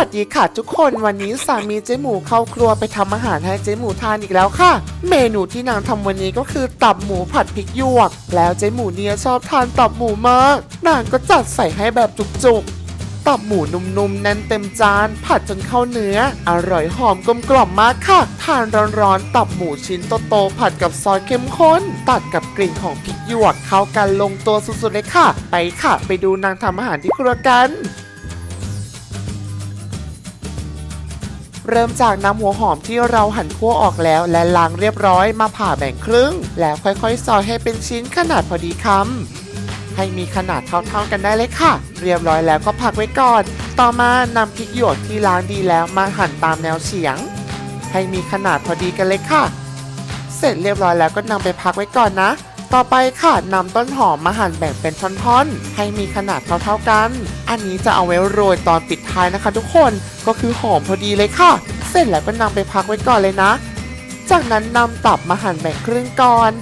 วัสดีค่ะทุกคนวันนี้สามีเจ๊หมูเข้าครัวไปทำอาหารให้เจ๊หมูทานอีกแล้วค่ะ เมนูที่นางทำวันนี้ก็คือตับหมูผัดพริกหยวก แล้วเจ๊หมูเนี่ยชอบทานตับหมูมาก นางก็จัดใส่ให้แบบจุกๆ ตับหมูนุ่มๆแน่นเต็มจาน ผัดจนเข้าเนื้อ อร่อยหอมกลมกล่อมมากค่ะ ทานร้อนๆตับหมูชิ้นโตๆผัดกับซอสเข้มข้น ตัดกับกลิ่นของพริกหยวกเข้ากันลงตัวสุดๆเลยค่ะ ไปค่ะ ไปดูนางทำอาหารที่ครัวกัน เริ่มจากนำหัวหอมที่เราหั่นคั่วออกแล้ว และล้างเรียบร้อยมาผ่าแบ่งครึ่ง แล้วค่อยๆซอยให้เป็นชิ้นขนาดพอดีคำให้มีขนาดเท่าๆกันได้เลยค่ะ เรียบร้อยแล้วก็พักไว้ก่อน ต่อมานำพริกหยวกที่ล้างดีแล้วมาหั่นตามแนวเฉียง ให้มีขนาดพอดีกันเลยค่ะ เสร็จเรียบร้อยแล้วก็นำไปพักไว้ก่อนนะ ต่อไปค่ะนำต้นหอมมาหั่นแบ่งเป็นท่อนๆ ให้มีขนาดเท่าๆกัน อันนี้จะเอาไว้โรยตอนปิดท้ายนะคะ ทุกคนก็คือหอมพอดีเลยค่ะ เสร็จแล้วก็นำไปพักไว้ก่อนเลยนะ จากนั้นนำตับมาหั่นแบ่งครึ่งก่อน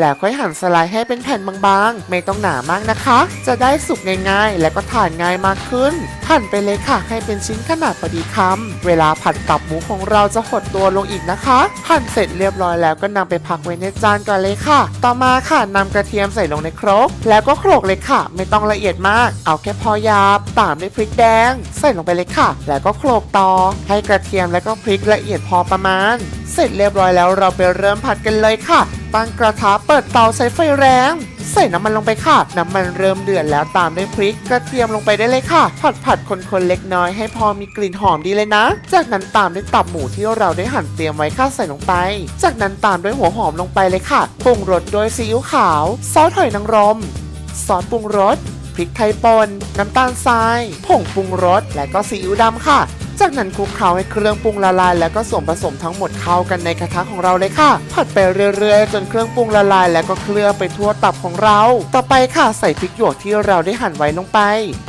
แล้วค่อยหั่นสไลด์ให้เป็นแผ่นบางๆ ไม่ต้องหนามากนะคะ จะได้สุกง่ายๆ และก็ทานง่ายมากขึ้นหั่นไปเลยค่ะ ให้เป็นชิ้นขนาดพอดีคำเวลาผัดตับหมูของเราจะหดตัวลงอีกนะคะหั่นเสร็จเรียบร้อยแล้วก็นำไปพักไว้ในจานก่อนเลยค่ะ ต่อมาค่ะนำกระเทียมใส่ลงในครก แล้วก็โขลกเลยค่ะ ไม่ต้องละเอียดมาก เอาแค่พอหยาบตามด้วยพริกแดง ใส่ลงไปเลยค่ะ แล้วก็โขลกต่อ ให้กระเทียมและก็พริกละเอียดพอประมาณ เสร็จเรียบร้อยแล้วเราไปเริ่มผัดกันเลยค่ะ ตั้งกระทะเปิดเตาใช้ไฟแรง ใส่น้ำมันลงไปค่ะ น้ำมันเริ่มเดือดแล้วตามด้วยพริกกระเทียมลงไปได้เลยค่ะ ผัดผัดคนๆเล็กน้อยให้พอมีกลิ่นหอมดีเลยนะ จากนั้นตามด้วยตับหมูที่เราได้หั่นเตรียมไว้ค่ะใส่ลงไป จากนั้นตามด้วยหัวหอมลงไปเลยค่ะปรุงรสด้วยซีอิ๊วขาว ซอสหอยนางรม ซอสปรุงรสพริกไทยป่นน้ำตาลทราย ผงปรุงรส และก็ซีอิ๊วดำค่ะ จากนั้นคลุกเคล้าให้เครื่องปรุงละลาย แล้วก็ส่วนผสมทั้งหมดเข้ากันในกระทะของเราเลยค่ะ ผัดไปเรื่อยๆ จนเครื่องปรุงละลาย แล้วก็เคลือบไปทั่วตับของเรา ต่อไปค่ะใส่พริกหยวกที่เราได้หั่นไว้ลงไป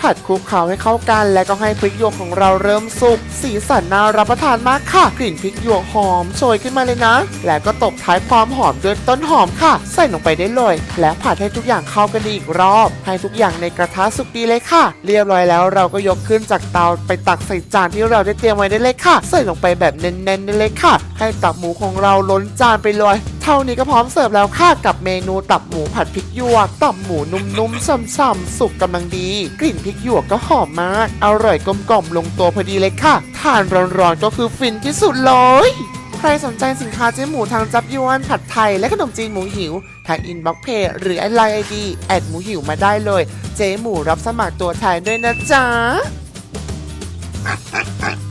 ผัดคลุกเคล้าให้เข้ากัน แล้วก็ให้พริกหยวกของเราเริ่มสุก สีสันน่ารับประทานมากค่ะ กลิ่นพริกหยวกหอมโชยขึ้นมาเลยนะ แล้วก็ตบท้ายความหอมด้วยต้นหอมค่ะ ใส่ลงไปได้เลย และผัดให้ทุกอย่างเข้ากันอีกรอบ ให้ทุกอย่างในกระทะสุกดีเลยค่ะ เรียบร้อยแล้วเราก็ยกขึ้นจากเตาไปตักใส่จานที่เราราได้เตรียมไว้ได้เลยค่ะ ใส่ลงไปแบบเน้นๆได้เลยค่ะ ให้ตับหมูของเราล้นจานไปเลยเท่านี้ก็พร้อมเสิร์ฟแล้วค่ะกับเมนูตับหมูผัดพริกหยวกตับหมูนุ่มๆฉ่ำๆสุกกำลังดี กลิ่นพริกหยวกก็หอมมาก อร่อยกลมกล่อมลงตัวพอดีเลยค่ะ ทานร้อนๆก็คือฟินที่สุดเลยใครสนใจสินค้าเจ๊หมูทางจับยวนผัดไทยและขนมจีนหมูหิว ทางอินบ็อกเพจหรือแอไลน์ไอดีแอดหมูหิวมาได้เลย เจ๊หมูรับสมัครตัวแทนด้วยนะจ๊ะ ha ha ha